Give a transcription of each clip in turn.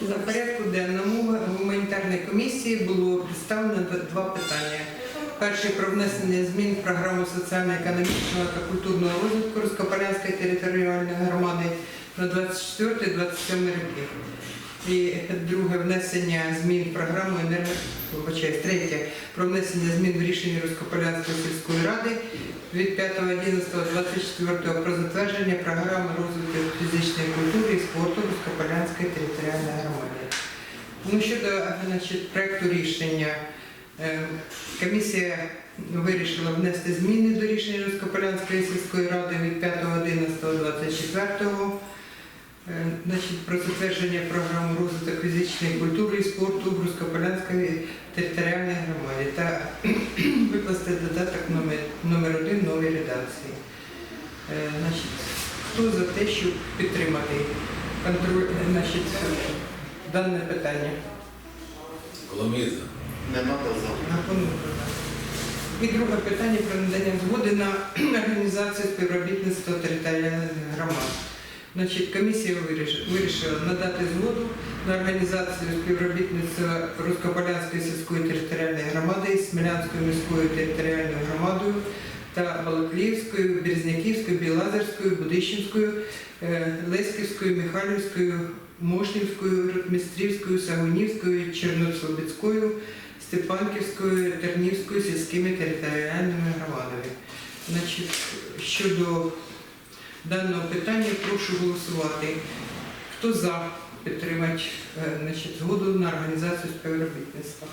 За порядку денному гуманітарної комісії було представлено два питання. Перше про внесення змін в програму соціально-економічного та культурного розвитку Руськополянської територіальної громади на 24-27 роки. І друге внесення змін в програму енерго... третє про внесення змін в рішення Руськополянської сільської ради від 5.11.24 про затвердження програми розвитку фізичної культури і спорту територіальної громади. Ну, щодо значить, проекту рішення, е, комісія вирішила внести зміни до рішення Руськополянської сільської ради від 5.11.24 Е, Значить, про затвердження програми розвитку фізичної культури і спорту в Руськополянській територіальній громаді та викласти додаток номер, номер один в новій редакції. Е, Значить, хто за те, щоб підтримати контроль, значить, дане питання? Коломіза. Не надо за. Гапонук, будь І друге питання про надання згоди на організацію співробітництва територіальних громад. Значить, комісія вирішила надати згоду на організацію співробітництва Руськополянської сільської територіальної громади із Смілянською міською територіальною громадою та Балакліївською, Березняківською, Білазерською, Будищенською, е, Леськівською, Михайлівською, Мошнівською, Ротмістрівською, Сагунівською, Чернослобідською, Степанківською, Тернівською сільськими територіальними громадами. Значить, щодо даного питання прошу голосувати. Хто за підтримати е, значить, згоду на організацію співробітництва?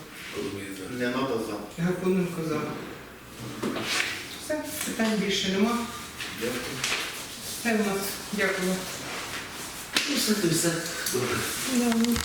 Не надо за. Гапоненко за. Питань більше нема. Дякую. Це у нас. Дякую. Ну, все, все. Добре. Да, ну,